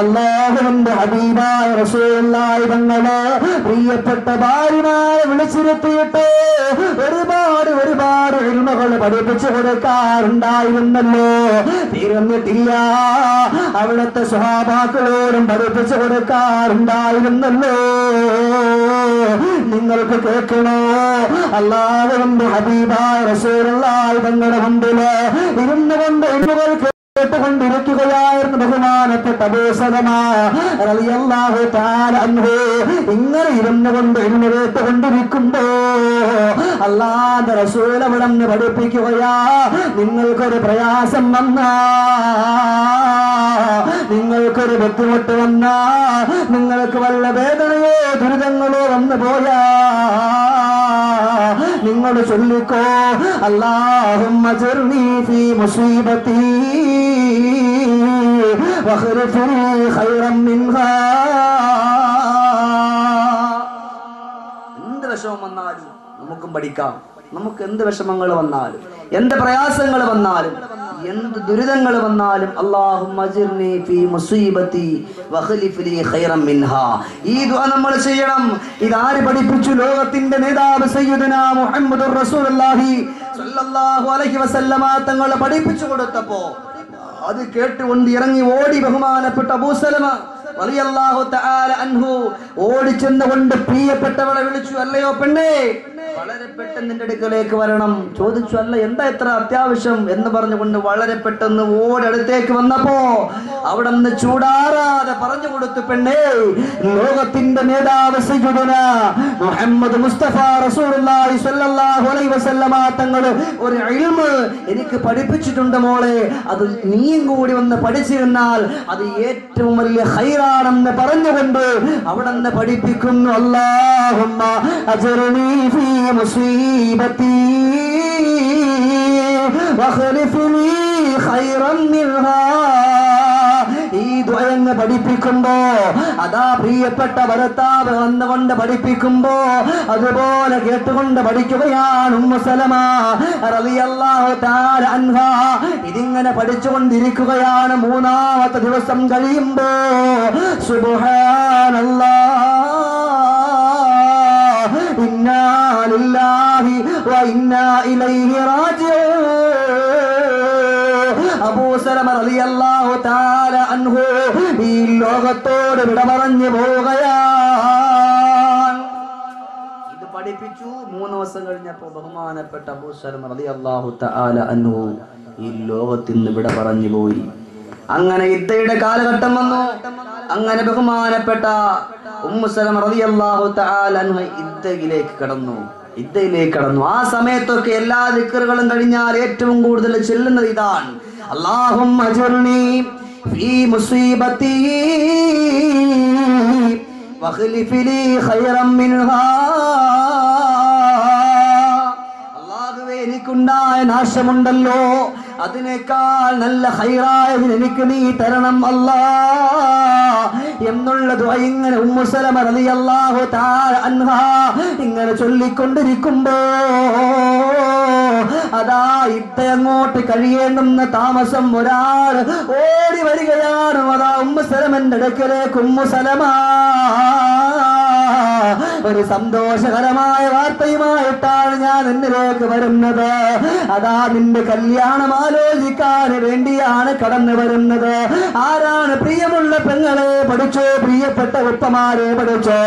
അള്ളാഹുവിന്റെ ഹബീബായ റസൂലുള്ളാഹി തങ്ങൾ പ്രിയപ്പെട്ട ഭാര്യമാരെ വിളിച്ചിരുത്തിയിട്ട് ഒരുപാട് ഒരുപാട് ഇൽമകൾ പഠിപ്പിച്ചു കൊടുക്കാറുണ്ടായിരുന്നല്ലോ. തീർന്നിട്ടില്ല. അവിടുത്തെ സ്വഭാവാക്കളോടും പഠിപ്പിച്ചു കൊടുക്കാറുണ്ടായിരുന്നല്ലോ. നിങ്ങൾക്ക് കേൾക്കണോ? അള്ളാഹുവിന്റെ ഹബീബായ റസൂലുള്ളാഹി തങ്ങളുടെ മുമ്പിൽ ഇരുന്നു കൊണ്ട് ഇന്നുകൾ കേട്ടുകൊണ്ടിരിക്കുകയായിരുന്നു ബഹുമാനപ്പെട്ട തആല അൻഹു. ഇങ്ങനെ ഇരുന്നു കൊണ്ട് ഇരുന്ന് കേട്ടുകൊണ്ടിരിക്കുമ്പോ അല്ലാതെ നിന്ന് പഠിപ്പിക്കുകയാ നിങ്ങൾക്കൊരു പ്രയാസം വന്നാ നിങ്ങൾക്കൊരു ബുദ്ധിമുട്ട് വന്നാ നിങ്ങൾക്ക് വല്ല വേദനയോ ദുരിതങ്ങളോ വന്നു പോയാ നിങ്ങൾ ചൊല്ലിക്കോ അല്ലാഹുമ്മ ചെറുനീ ഫീ മുസീബത്തി واخلف لي خيرا منها എന്ത് വിഷമം വന്നാലും നമുക്കും പഠിക്കാം നമുക്ക് എന്ത് വിഷമങ്ങൾ വന്നാലും എന്ത് പ്രയാസങ്ങൾ വന്നാലും എന്ത് ദുരിതങ്ങൾ വന്നാലും അല്ലാഹുമ്മ അജിർനി ഫീ മുസീബത്തി വഖ്ലിഫ് ലീ ഖൈറൻ മിൻഹാ ഈ ദുആ നമ്മൾ ചെയ്യണം ഇതാര് പഠിപ്പിച്ചു ലോകത്തിന്റെ നേതാവ് സയ്യിദുനാ മുഹമ്മദുർ റസൂലുള്ളാഹി സ്വല്ലല്ലാഹു അലൈഹി വസല്ലമ തങ്ങൾ പഠിപ്പിച്ചു കൊടുത്തപ്പോ അത് കേട്ടുകൊണ്ട് ഇറങ്ങി ഓടി ബഹുമാനപ്പെട്ട അബൂസലമ തആല അൻഹു. ഓടിച്ചെന്നുകൊണ്ട് പ്രിയപ്പെട്ടവളെ വിളിച്ചു അല്ലയോ പെണ്ണേ വളരെ പെട്ടെന്ന് നിന്റെ അടുക്കലേക്ക് വരണം. ചോദിച്ചു അല്ല എന്താ എത്ര അത്യാവശ്യം എന്ന് പറഞ്ഞുകൊണ്ട് വളരെ പെട്ടെന്ന് ഓടി അടുത്തേക്ക് വന്നപ്പോ അവിടെ നിന്ന് ചൂടാറാതെ പറഞ്ഞു കൊടുത്തു പെണ്ണേ ലോകത്തിന്റെ നേതാവ് മുഹമ്മദ് മുസ്തഫ റസൂലുള്ളാഹി അലൈഹി വസല്ലമ ഒരു എനിക്ക് പഠിപ്പിച്ചിട്ടുണ്ട് മോളെ. അത് നീയും കൂടി വന്ന് പഠിച്ചിരുന്നാൽ അത് ഏറ്റവും വലിയ ഹൈറാണെന്ന് പറഞ്ഞുകൊണ്ട് അവിടെ നിന്ന് പഠിപ്പിക്കുന്നു. അല്ലാഹുമ്മ അജറണീ ഫീ മുസീബത്തി واخلف لي خيرا منها. ഈ പഠിപ്പിക്കുമ്പോ അതാ പ്രിയപ്പെട്ട ഭർത്താവ് വന്നുകൊണ്ട് പഠിപ്പിക്കുമ്പോ അതുപോലെ കേട്ടുകൊണ്ട് പഠിക്കുകയാണ് ഇതിങ്ങനെ പഠിച്ചുകൊണ്ടിരിക്കുകയാണ് മൂന്നാമത്തെ ദിവസം കഴിയുമ്പോ. സുബ്ഹാനല്ലാഹ് അൻഹു ഈ ലോകത്തോട് വിട പറഞ്ഞു ഇത് പഠിപ്പിച്ചു. മൂന്ന് ദിവസം കഴിഞ്ഞപ്പോൾ ബഹുമാനപ്പെട്ട അബൂസലം റളിയല്ലാഹു തആല അൻഹു ഈ ലോകത്തിൽ നിന്ന് വിട പറഞ്ഞു പോയി. അങ്ങനെ ഇദ്ദയുടെ കാലഘട്ടം വന്നു. അങ്ങനെ ബഹുമാനപ്പെട്ട ഉമ്മുസലമ റളിയല്ലാഹു തആല കടന്നു. ഇദ്ദയിലേക്ക് കടന്നു. ആ സമയത്തൊക്കെ എല്ലാ ദിക്കറുകളും കഴിഞ്ഞാൽ ഏറ്റവും കൂടുതൽ ചെല്ലുന്നത് ഇതാണ്. അള്ളാഹും മുസീബത്തി എനിക്കുണ്ടായ നാശമുണ്ടല്ലോ. അതിനേക്കാൾ നല്ല ഹൈറായതിന് എനിക്ക് നീ തരണം അല്ല. എന്നുള്ളത് ഇങ്ങനെ ഉമ്മുസലമ റളിയല്ലാഹു അൻഹ ഇങ്ങനെ ചൊല്ലിക്കൊണ്ടിരിക്കുമ്പോ അതാ അങ്ങോട്ട് കഴിയേണ്ടുന്ന താമസം ഒരാൾ ഓടി വരികയാണ്. അതാ ഉമ്മുസലമന്റെ അടുക്കലേക്ക് ഉമ്മുസലമാ ഒരു സന്തോഷകരമായ വാർത്തയുമായിട്ടാണ് ഞാൻ എന്നിലേക്ക് വരുന്നത്. അതാ നിന്റെ കല്യാണം ആലോചിക്കാൻ വേണ്ടിയാണ് കടന്നു വരുന്നത്. ആരാണ് പ്രിയമുള്ള പെങ്ങളെ പഠിച്ചോ? പ്രിയപ്പെട്ട ഉപ്പമാരെ പഠിച്ചോ?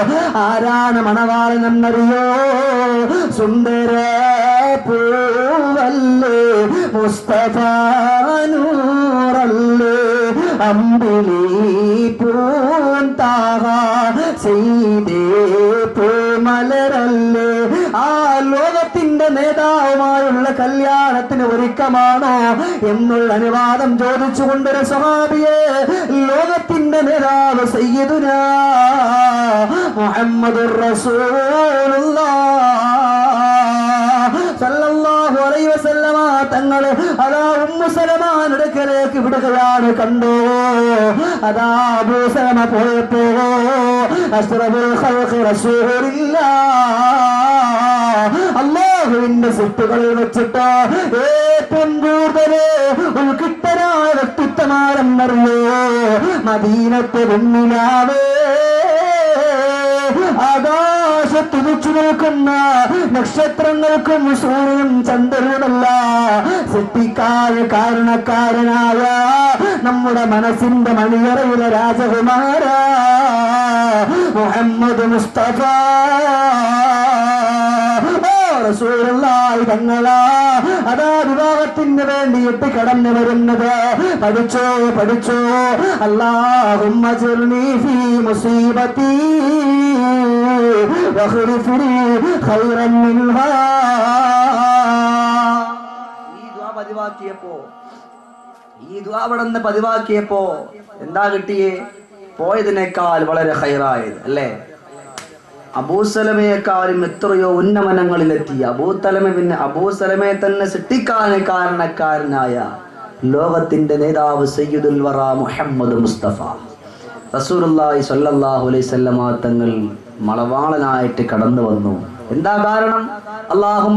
ആരാണ് മണവാളൻ എന്നറിയോ? സുന്ദര പൂവല്ലേ മുസ്തഫാനൂറല്ലേ അമ്പിളി പൂന്താഹ ചെയ്തേ നേതാവുമായുള്ള കല്യാണത്തിന് ഒരുക്കമാണോ എന്നുള്ള അനുവാദം ചോദിച്ചുകൊണ്ടൊരു സഹാബിയെ ലോകത്തിന്റെ നേതാവ് സയ്യിദുന റസൂലുള്ളാഹ് സല്ലല്ലാഹു അലൈഹി വസല്ലമ തങ്ങൾ അതാ ഉമ്മു സലമാൻ അടുക്കലേക്ക് വിടുകയാണ് കണ്ടോ? അതാ അബൂ സലമ പോയപ്പോ അഷ്റഫുൽ ഖൽഖി റസൂലുള്ളാഹ് അല്ലാഹുവിന്റെ സ്വത്തുകളിൽ വെച്ചിട്ട് ഏറ്റവും കൂടുതൽ ഉൾക്കിട്ടനായ വ്യക്തിത്വമാരെന്നറിയോ മദീനത്തെ വെണ്ണിലാവേ ആകാശത്ത് വെച്ചു നിൽക്കുന്ന നക്ഷത്രങ്ങൾക്കും സൂര്യനും ചന്ദ്രനുമല്ല. സൃഷ്ടിക്കാര് കാരണക്കാരനായ നമ്മുടെ മനസ്സിന്റെ മണിയറയിലെ രാജകുമാര മുഹമ്മദ് മുസ്തഫ. വിവാഹത്തിന് വേണ്ടിയിട്ട് കടന്നു വരുന്നത്. പഠിച്ചോ പഠിച്ചോ. അല്ലാഹുമ്മ ഫീ ഖൈറൻ ഈ ദുആ പതിവാക്കിയപ്പോ ഈ ദുആ പതിവാക്കിയപ്പോ എന്താ കിട്ടിയേ? പോയതിനേക്കാൾ വളരെ ഹൈറായത് അല്ലേ? അബൂസലമയെക്കാളും എത്രയോ ഉന്നമനങ്ങളിലെത്തി. അബൂത്തലമ പിന്നെ അബൂസലമയെ തന്നെ സൃഷ്ടിക്കാൻ കാരണക്കാരനായ ലോകത്തിന്റെ നേതാവ് സയ്യിദുൽ വറ മുഹമ്മദ് മുസ്തഫ. റസൂലുള്ളാഹി സ്വല്ലല്ലാഹു അലൈഹി വസല്ലമ തങ്ങൾ മളവാളനായിട്ട് കടന്നു വന്നു. എന്താ കാരണം? അള്ളാഹു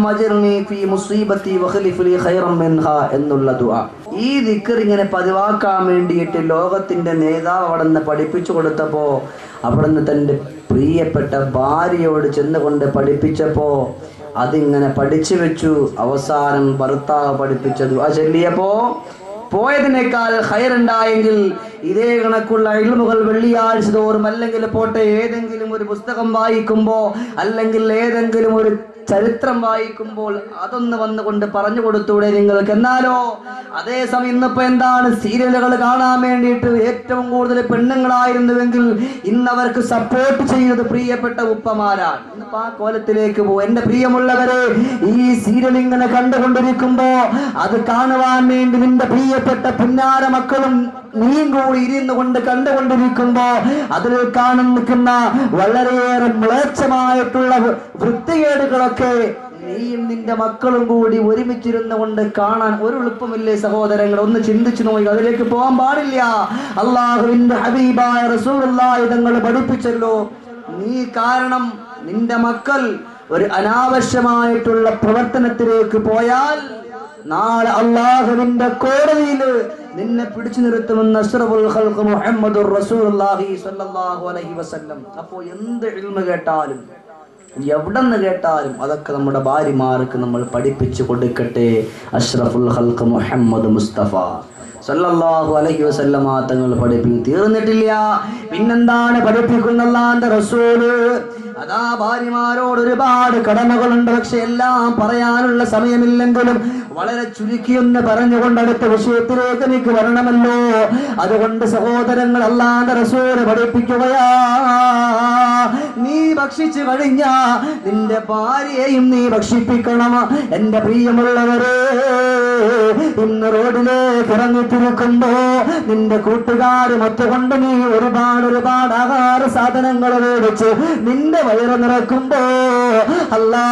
എന്നുള്ള ദുആ. ഈ ദിക്കർ ഇങ്ങനെ പതിവാക്കാൻ വേണ്ടിയിട്ട് ലോകത്തിന്റെ നേതാവ് അവിടെ നിന്ന് പഠിപ്പിച്ചു കൊടുത്തപ്പോ അവിടെ നിന്ന് തന്റെ പ്രിയപ്പെട്ട ഭാര്യയോട് ചെന്നുകൊണ്ട് പഠിപ്പിച്ചപ്പോ അതിങ്ങനെ പഠിച്ചു വെച്ചു. അവസാനം ഭർത്താവ് പഠിപ്പിച്ചത്. ആ ചൊല്ലിയപ്പോ പോയതിനേക്കാൾ ഹയറുണ്ടായെങ്കിൽ ഇതേ കണക്കുള്ള അഴിമുകൾ വെള്ളിയാഴ്ച തോറും അല്ലെങ്കിൽ പോട്ടെ ഏതെങ്കിലും ഒരു പുസ്തകം വായിക്കുമ്പോ അല്ലെങ്കിൽ ഏതെങ്കിലും ഒരു ചരിത്രം വായിക്കുമ്പോൾ അതൊന്ന് വന്നുകൊണ്ട് പറഞ്ഞു കൊടുത്തൂടെ നിങ്ങൾക്ക്. എന്നാലോ അതേസമയം ഇന്നിപ്പോ എന്താണ്? സീരിയലുകൾ കാണാൻ വേണ്ടിയിട്ട് ഏറ്റവും കൂടുതൽ പെണ്ണുങ്ങളായിരുന്നുവെങ്കിൽ ഇന്ന് അവർക്ക് സപ്പോർട്ട് ചെയ്യുന്നത് പ്രിയപ്പെട്ട ഉപ്പമാരാണ്. ഇന്നിപ്പോ ആ കോലത്തിലേക്ക് പോകും എന്റെ പ്രിയമുള്ളവരെ ഈ സീരിയൽ ഇങ്ങനെ കണ്ടുകൊണ്ടിരിക്കുമ്പോ അത് കാണുവാൻ വേണ്ടി നിന്റെ പ്രിയപ്പെട്ട പിന്നാര മക്കളും നീയും കൂടി ഇരുന്നു കൊണ്ട് കണ്ടുകൊണ്ടിരിക്കുമ്പോ അതിൽ കാണുന്ന വളരെയേറെ മ്ലേച്ഛമായിട്ടുള്ള വൃത്തികേടുകളൊക്കെ നീയും നിന്റെ മക്കളും കൂടി ഒരുമിച്ചിരുന്നു കൊണ്ട് കാണാൻ ഒരു എളുപ്പമില്ലേ സഹോദരങ്ങൾ? ഒന്ന് ചിന്തിച്ചു നോക്കി അതിലേക്ക് പോകാൻ പാടില്ല. അള്ളാഹുവിന്റെ ഹബീബായ റസൂലുള്ളാഹി തങ്ങൾ പഠിപ്പിച്ചല്ലോ നീ കാരണം നിന്റെ മക്കൾ ഒരു അനാവശ്യമായിട്ടുള്ള പ്രവർത്തനത്തിലേക്ക് പോയാൽ നാളെ അള്ളാഹുവിന്റെ കോടതിയിൽ നിന്നെ പിടിച്ചു നിർത്തുമെന്ന് അപ്പോൾ എന്ത് കേട്ടാലും എവിടെ നിന്ന് കേട്ടാലും അതൊക്കെ നമ്മുടെ ഭാര്യമാർക്ക് നമ്മൾ പഠിപ്പിച്ചു കൊടുക്കട്ടെ. അഷ്റഫുൽ ഹൽക്ക് മുഹമ്മദ് മുസ്തഫ. സല്ലല്ലാഹു അലൈഹി വസല്ലമ തങ്ങൾ പഠിപ്പിക്കും തീർന്നിട്ടില്ല. പിന്നെന്താണ് പഠിപ്പിക്കുന്ന റസൂൽ? അതാ ഭാര്യമാരോട് ഒരുപാട് കടമകളുണ്ട്. പക്ഷെ എല്ലാം പറയാനുള്ള സമയമില്ലെങ്കിലും വളരെ ചുരുക്കിയെന്ന് പറഞ്ഞുകൊണ്ട് അടുത്ത വിഷയത്തിലേക്ക് എനിക്ക് വരണമല്ലോ. അതുകൊണ്ട് സഹോദരങ്ങൾ അല്ലാതെ റസൂൽ പഠിപ്പിക്കുകയാ. നീ ഭക്ഷിച്ചു കഴിഞ്ഞ നിന്റെ ഭാര്യയെയും നീ ഭക്ഷിപ്പിക്കണം. എന്റെ പ്രിയമുള്ളവരെ ഇന്ന് റോഡിലേക്ക് ഇറങ്ങിത്തിരിക്കുമ്പോ നിന്റെ കൂട്ടുകാരും ഒത്തുകൊണ്ട് നീ ഒരുപാട് ഒരുപാട് ആഹാര സാധനങ്ങൾ മേടിച്ച് നിന്റെ വയറ് നിറക്കുമ്പോ അല്ലാ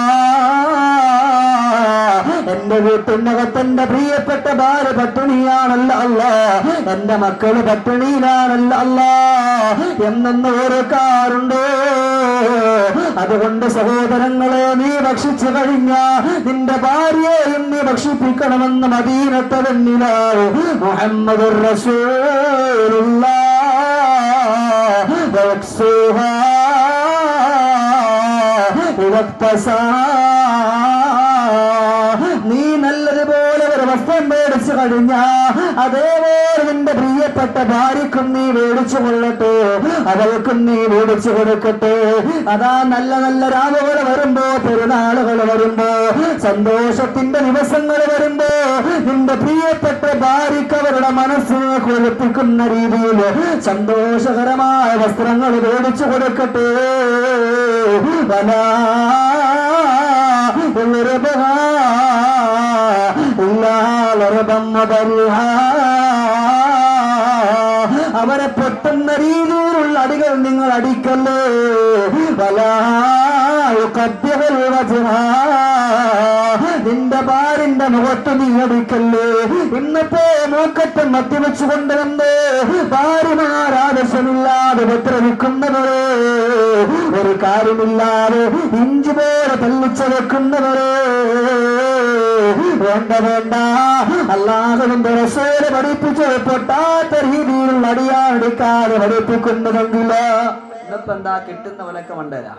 എന്റെ വീട്ടിനകത്തെന്റെ പ്രിയപ്പെട്ട ഭാര്യ പട്ടിണിയാണല്ല അല്ല. എന്റെ മക്കൾ പട്ടിണിയിലാണല്ല അല്ല. എന്നെന്ന് ഓർക്കാറുണ്ടോ അതുകൊണ്ട് സഹോദരങ്ങളെ നീ ഭക്ഷിച്ചു കഴിഞ്ഞ നിന്റെ ഭാര്യയെയും നീ ഭക്ഷിപ്പിക്കണമെന്ന് മദീനത്തെ നീ മേടിച്ചു കഴിഞ്ഞ അതേപോലെ നിന്റെ പ്രിയപ്പെട്ട ഭാര്യക്കും നീ മേടിച്ചു കൊള്ളട്ടെ. അവൾക്കും നീ മേടിച്ചു കൊടുക്കട്ടെ. അതാ നല്ല നല്ല രാവുകൾ വരുമ്പോ പെരുന്നാളുകൾ വരുമ്പോ സന്തോഷത്തിന്റെ ദിവസങ്ങൾ വരുമ്പോ നിന്റെ പ്രിയപ്പെട്ട ഭാര്യക്ക് അവരുടെ മനസ്സിനെ കുളിപ്പിക്കുന്ന രീതിയിൽ സന്തോഷകരമായ വസ്ത്രങ്ങൾ മേടിച്ചു കൊടുക്കട്ടെ. മുഹമ്മദ് അവരെ പൊട്ടുന്ന രീതിയിലുള്ള അടികൾ നിങ്ങൾ അടിക്കല്ലേ. വലാ കത്യ വജനാ നിന്റെ ഭാര്യന്റെ മുഖത്ത് നീ അടിക്കല്ലേ? ഇന്നിപ്പോ മൂക്കറ്റം മദ്യവെച്ചു കൊണ്ടുവന്ന് ഭാര്യമാരാദശമില്ലാതെ ഉപദ്രവിക്കുന്നവരെ ഒരു കാര്യമില്ലാതെ ഇഞ്ചു പേരെ തള്ളിച്ചു വെക്കുന്നവരെ. വേണ്ട വേണ്ട. അള്ളാഹുവിന്റെ രസേര പഠിപ്പിച്ച് പൊട്ടാത്ത രീതിയിൽ അടിയാടിക്കാതെ പഠിപ്പിക്കുന്നതെങ്കിലോ ഇന്നിപ്പോ എന്താ കിട്ടുന്ന വിലക്ക മണ്ടരാ.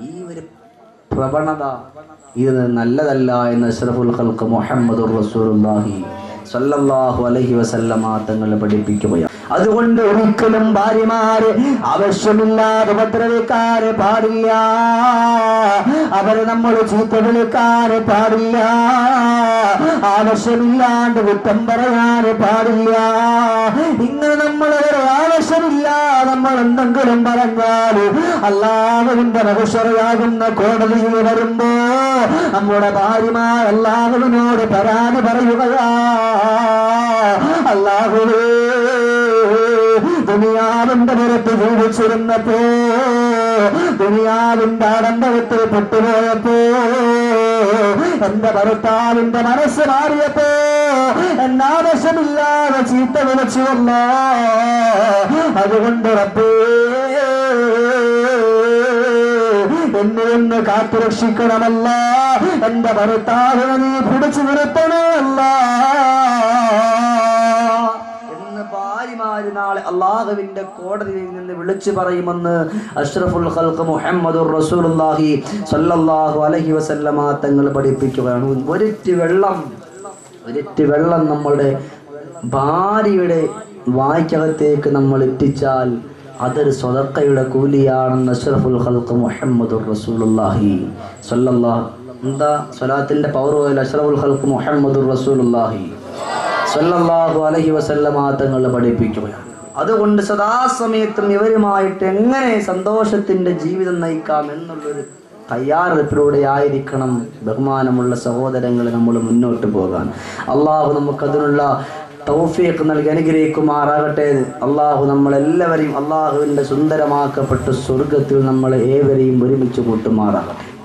ഈ ഒരു പ്രവണത ഇത് നല്ലതല്ല എന്ന് അഷ്റഫുൽ ഖൽക്ക് മുഹമ്മദ് റസൂലുള്ളാഹി സല്ലല്ലാഹു അലൈഹി വസല്ലമ തങ്ങൾ പഠിപ്പിക്കുകയാണ്. അതുകൊണ്ട് ഒരിക്കലും ഭാര്യമാര് ആവശ്യമില്ലാതെ ഉപദ്രവിക്കാറ് പാടില്ല. അവരെ നമ്മൾ ചീത്ത വിളിക്കാറ് പാടില്ല. ആവശ്യമില്ലാണ്ട് കുറ്റം പറയാറ് പാടില്ല. ഇങ്ങനെ അവരെ ആവശ്യമില്ല നമ്മൾ എന്തെങ്കിലും പറഞ്ഞാൽ അല്ലാതെ മഹുഷറിയാകുന്ന കോടതിയിൽ വരുമ്പോ നമ്മുടെ ഭാര്യമാർ അള്ളാഹുവിനോട് പരാതി പറയുകയാ. അല്ലാഹുവേ ദുനിയാവിന്റെ പുറത്ത് ജീവിച്ചിരുന്നപ്പോ ദുനിയാവിന്റെ ആഡംബരത്തിൽ പെട്ടുപോയപ്പോ എന്റെ ഭർത്താവിന്റെ മനസ്സ് മാറിയപ്പോ എന്നാവശ്യമില്ലാതെ ചീത്ത വിളിച്ചുവല്ല അതുകൊണ്ട് റബ്ബേ എന്നെ ഒന്ന് കാത്തുരക്ഷിക്കണമല്ല. എന്റെ ഭർത്താവിനെ നീ പിടിച്ചു നിർത്തണമല്ല. നാളെ അള്ളാഹുവിന്റെ കോടതിയിൽ നിന്ന് വിളിച്ചു പറയുമെന്ന് അഷ്റഫുൽ ഖൽഖ് മുഹമ്മദുർ റസൂലുള്ളാഹി സ്വല്ലല്ലാഹു അലൈഹി വസല്ലമ തങ്ങൾ പഠിപ്പിക്കുകയാണ്. ഒരിറ്റ് വെള്ളം ഒരിറ്റ് വെള്ളം നമ്മളുടെ ഭാര്യയുടെ വായ്ക്കകത്തേക്ക് നമ്മൾ എത്തിച്ചാൽ അതൊരു സ്വതക്കയുടെ കൂലിയാണെന്ന് അഷ്റഫുൽ ഖൽക്ക് മുഹമ്മദ് റസൂലുള്ളാഹി സ്വല്ലല്ലാഹ് എന്താ സ്വലാത്തിന്റെ പവർ പോയാൽ അഷ്റഫുൽ ഖൽക്ക് മുഹമ്മദ് റസൂലുള്ളാഹി സല്ലല്ലാഹു അലൈഹി വസല്ലമ തങ്ങൾ പഠിപ്പിക്കുകയാണ്. അതുകൊണ്ട് സദാസമയത്തും ഇവരുമായിട്ട് എങ്ങനെ സന്തോഷത്തിന്റെ ജീവിതം നയിക്കാം എന്നുള്ളൊരു തയ്യാറെടുപ്പിലൂടെ ആയിരിക്കണം ബഹുമാനമുള്ള സഹോദരങ്ങളെ നമ്മൾ മുന്നോട്ട് പോകാൻ. അള്ളാഹു നമുക്കതിനുള്ള തൗഫീഖ് നൽകി അനുഗ്രഹിക്കുമാറാകട്ടെ. അള്ളാഹു നമ്മളെല്ലാവരെയും അള്ളാഹുവിന്റെ സുന്ദരമാക്കപ്പെട്ട സ്വർഗത്തിൽ നമ്മൾ ഏവരെയും ഒരുമിച്ച് കൂട്ടുമാറാകട്ടെ.